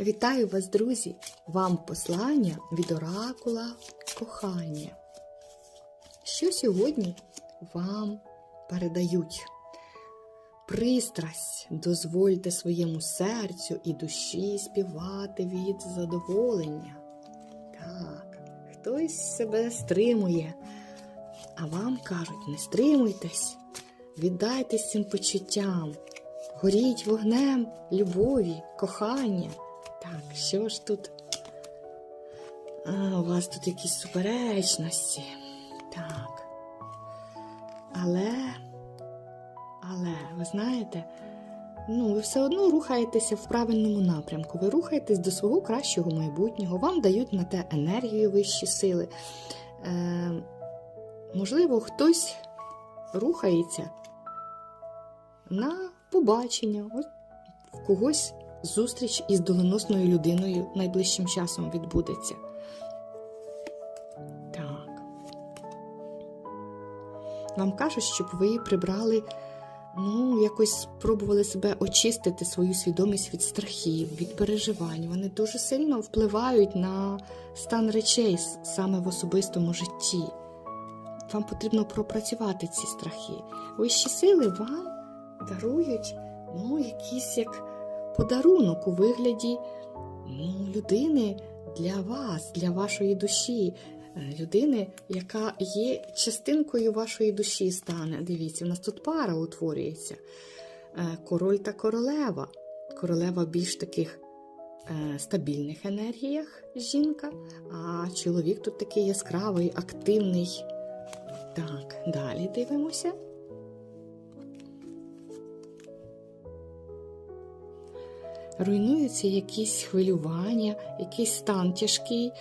Вітаю вас, друзі! Вам послання від оракула кохання. Що сьогодні вам передають? Пристрасть, дозвольте своєму серцю і душі співати від задоволення. Так, хтось себе стримує, а вам кажуть, не стримуйтесь, віддайтесь цим почуттям, горіть вогнем любові, кохання. Так, що ж тут? А, у вас тут якісь суперечності. Так. Але, але, ви знаєте, ну, ви все одно рухаєтеся в правильному напрямку. Ви рухаєтесь до свого кращого майбутнього, вам дають на те енергію вищі сили. Е, можливо, хтось рухається на побачення. Ось в когось зустріч із доленосною людиною найближчим часом відбудеться. Так. Вам кажуть, щоб ви прибрали, ну, якось спробували себе очистити свою свідомість від страхів, від переживань. Вони дуже сильно впливають на стан речей саме в особистому житті. Вам потрібно пропрацювати ці страхи. Вищі сили вам дарують ну, якийсь як подарунок у вигляді ну, людини для вас, для вашої душі. Е, Людини, яка є частинкою вашої душі, стане. Дивіться, у нас тут пара утворюється. Е, Король та королева. Королева більш таких е, стабільних енергіях жінка, а чоловік тут такий яскравий, активний. Так, далі дивимося. Руйнуються якісь хвилювання, якийсь стан тяжкий,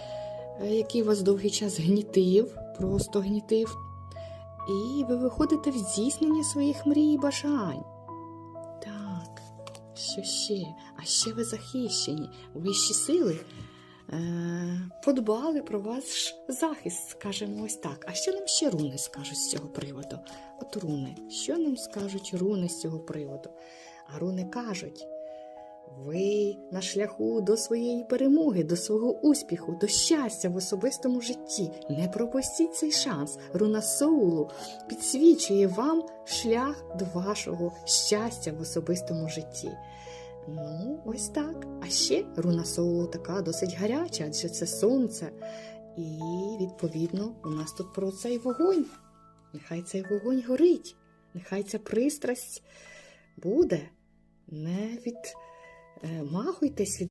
е, який вас довгий час гнітив, просто гнітив. І ви виходите в здійснення своїх мрій і бажань. Так, що ще? А ще ви захищені, вищі сили. Е, подбали про ваш захист, скажімо ось так. А що нам ще руни скажуть з цього приводу? От руни, що нам скажуть руни з цього приводу? А руни кажуть, ви на шляху до своєї перемоги, до свого успіху, до щастя в особистому житті. Не пропустіть цей шанс. Руна Соулу підсвічує вам шлях до вашого щастя в особистому житті. Ну, ось так. А ще руна Соулу така досить гаряча, адже це сонце. І, відповідно, у нас тут про цей вогонь. Нехай цей вогонь горить, нехай ця пристрасть буде. Не від махуйтесь від